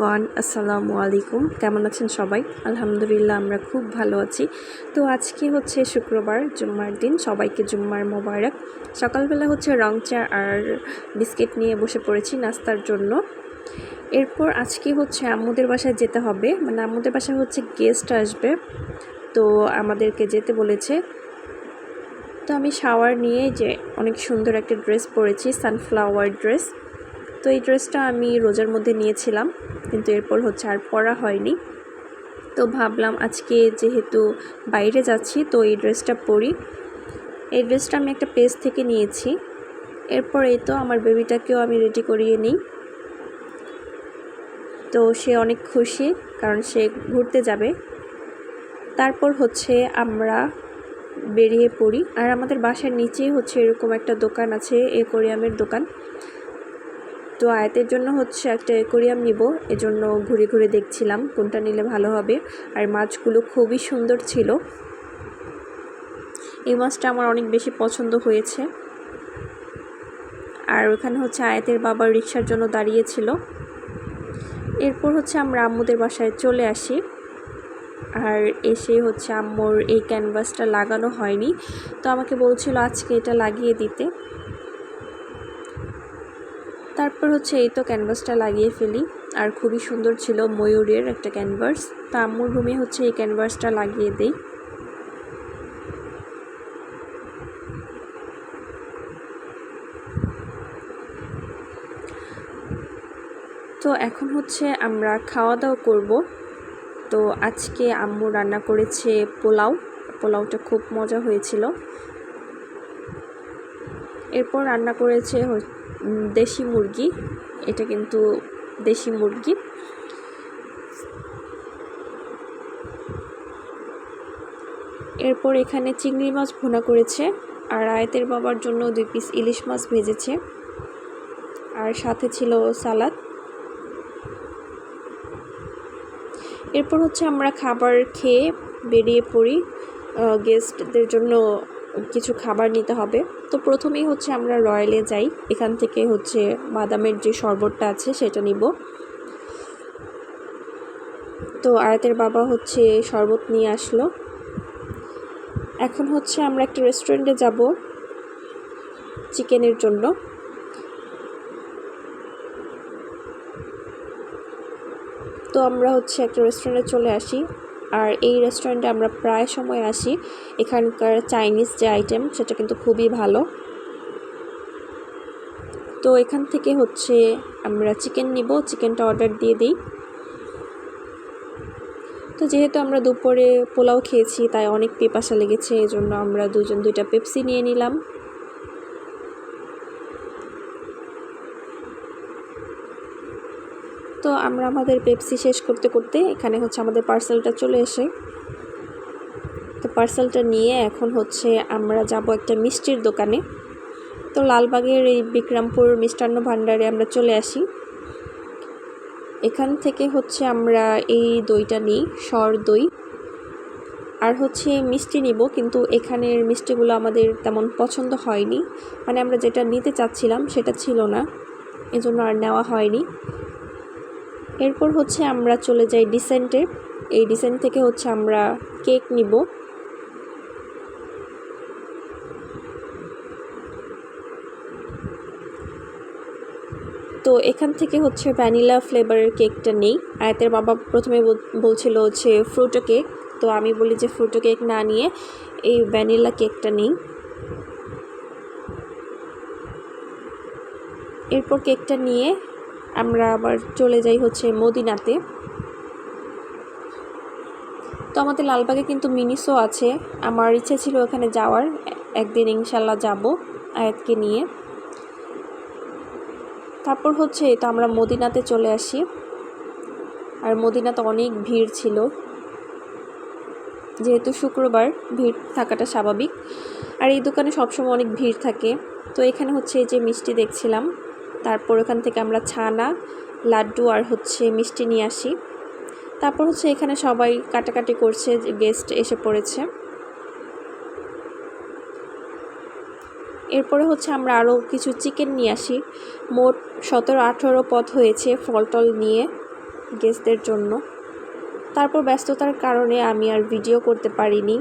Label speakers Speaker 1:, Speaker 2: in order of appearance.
Speaker 1: One আসসালামু আলাইকুম। কেমন আছেন সবাই? আলহামদুলিল্লাহ, আমরা খুব ভালো আছি। তো আজকে হচ্ছে শুক্রবার, জুম্মার দিন। সবাইকে জুম্মার মোবারক। সকালবেলা হচ্ছে রং চা আর বিস্কিট নিয়ে বসে পড়েছি নাস্তার জন্য। এরপর আজকে হচ্ছে আম্মুদের বাসায় যেতে হবে। মানে আম্মুদের বাসায় হচ্ছে গেস্ট আসবে। তো আমাদেরকে যেতে বলেছে। তো আমি শাওয়ার নিয়ে যে অনেক সুন্দর একটা ড্রেস পরেছি সানফ্লাওয়ার ড্রেস তো এই ড্রেসটা আমি রোজার মধ্যে নিয়েছিলাম, কিন্তু এরপর হচ্ছে আর পরা হয়নি। তো ভাবলাম আজকে যেহেতু বাইরে যাচ্ছি, তো এই ড্রেসটা পরি। এই ড্রেসটা আমি একটা পেজ থেকে নিয়েছি। এরপর এই তো আমার বেবিটাকেও আমি রেডি করিয়ে নিই। তো সে অনেক খুশি, কারণ সে ঘুরতে যাবে। তারপর হচ্ছে আমরা বেরিয়ে পড়ি। আর আমাদের বাসার নিচেই হচ্ছে এরকম একটা দোকান আছে কোরিয়ামের দোকান। তো আয়াতের জন্য হচ্ছে একটা অ্যাকোরিয়াম নিব। এজন্য ঘুরে ঘুরে দেখছিলাম কোনটা নিলে ভালো হবে। আর মাছগুলো খুবই সুন্দর ছিল। এই মাছটা আমার অনেক বেশি পছন্দ হয়েছে। আর ওখানে হচ্ছে আয়াতের বাবার রিক্সার জন্য দাঁড়িয়েছিল। এরপর হচ্ছে আমরা আম্মুদের বাসায় চলে আসি। আর এসে হচ্ছে আম্মুর এই ক্যানভাসটা লাগানো হয়নি। তো আমাকে বলছিল আজকে এটা লাগিয়ে দিতে। তারপর হচ্ছে এই তো ক্যানভাসটা লাগিয়ে ফেলি। আর খুবই সুন্দর ছিল ময়ূরের একটা ক্যানভাস তো আম্মুর রুমে হচ্ছে এই ক্যানভাসটা লাগিয়ে দেই। তো এখন হচ্ছে আমরা খাওয়া দাওয়া করব। তো আজকে আম্মু রান্না করেছে পোলাও। পোলাওটা খুব মজা হয়েছিল। এরপর রান্না করেছে দেশি মুরগি। এটা কিন্তু দেশি মুরগি। এরপর এখানে চিংড়ি মাছ ভুনা করেছে আর আয়তের বাবার জন্য দুই পিস ইলিশ মাছ ভেজেছে। আর সাথে ছিল সালাদ। এরপর হচ্ছে আমরা খাবার খেয়ে বেরিয়ে পড়ি গেস্টদের জন্য কিছু খাবার নিতে হবে। তো প্রথমেই হচ্ছে আমরা রয়্যালে যাই। এখান থেকে হচ্ছে বাদামের যে শরবতটা আছে সেটা নিব। তো আয়াতের বাবা হচ্ছে শরবত নিয়ে আসলো। এখন হচ্ছে আমরা একটা রেস্টুরেন্টে যাব চিকেনের জন্য। তো আমরা হচ্ছে একটা রেস্টুরেন্টে চলে আসি। আর এই রেস্টুরেন্টে আমরা প্রায় সময় আসি। এখানকার চাইনিজ যে আইটেম সেটা কিন্তু খুবই ভালো। তো এখান থেকে হচ্ছে আমরা চিকেন নিব চিকেনটা অর্ডার দিয়ে দিই। তো যেহেতু আমরা দুপুরে পোলাও খেয়েছি, তাই অনেক পেপাসা লেগেছে এই জন্য আমরা দুজন দুইটা পেপসি নিয়ে নিলাম। তো আমরা আমাদের পেপসি শেষ করতে করতে এখানে হচ্ছে আমাদের পার্সেলটা চলে এসে, তো পার্সেলটা নিয়ে এখন হচ্ছে আমরা যাব একটা মিষ্টির দোকানে। তো লালবাগের এই বিক্রমপুর মিষ্টান্ন ভাণ্ডারে আমরা চলে আসি। এখান থেকে হচ্ছে আমরা এই দইটা নিই, সর দই। আর হচ্ছে মিষ্টি নিব, কিন্তু এখানের মিষ্টিগুলো আমাদের তেমন পছন্দ হয়নি। মানে আমরা যেটা নিতে চাচ্ছিলাম সেটা ছিল না, এজন্য আর নেওয়া হয়নি। এরপর হচ্ছে আমরা চলে যাই ডিসেন্টে। এই ডিসেন্ট থেকে হচ্ছে আমরা কেক নিব। তো এখান থেকে হচ্ছে ভ্যানিলা ফ্লেভারের কেকটা নেই। আয়াতের বাবা প্রথমে বলছিল হচ্ছে ফ্রুটো কেক। তো আমি বলি যে ফ্রুটো কেক না নিয়ে এই ভ্যানিলা কেকটা নেই। এরপর কেকটা নিয়ে আমরা আবার চলে যাই হচ্ছে মদিনাতে। তো আমাদের লালবাগে কিন্তু মিনিসও আছে। আমার ইচ্ছে ছিল ওখানে যাওয়ার। একদিন ইনশাল্লাহ যাব আয়াতকে নিয়ে। তারপর হচ্ছে তো আমরা মদিনাতে চলে আসি। আর মদিনাতে অনেক ভিড় ছিল। যেহেতু শুক্রবার, ভিড় থাকাটা স্বাভাবিক। আর এই দোকানে সবসময় অনেক ভিড় থাকে। তো এখানে হচ্ছে এই যে মিষ্টি দেখছিলাম। তারপর ওখান থেকে আমরা ছানা, লাড্ডু আর হচ্ছে মিষ্টি নিয়ে আসি। তারপর হচ্ছে এখানে সবাই কাটাকাটি করছে গেস্ট এসে পড়েছে। এরপরে হচ্ছে আমরা আরও কিছু চিকেন নিয়ে আসি। মোট সতেরো, আঠেরো পথ হয়েছে ফল টল নিয়ে গেস্টদের জন্য। তারপর ব্যস্ততার কারণে আমি আর ভিডিও করতে পারিনি।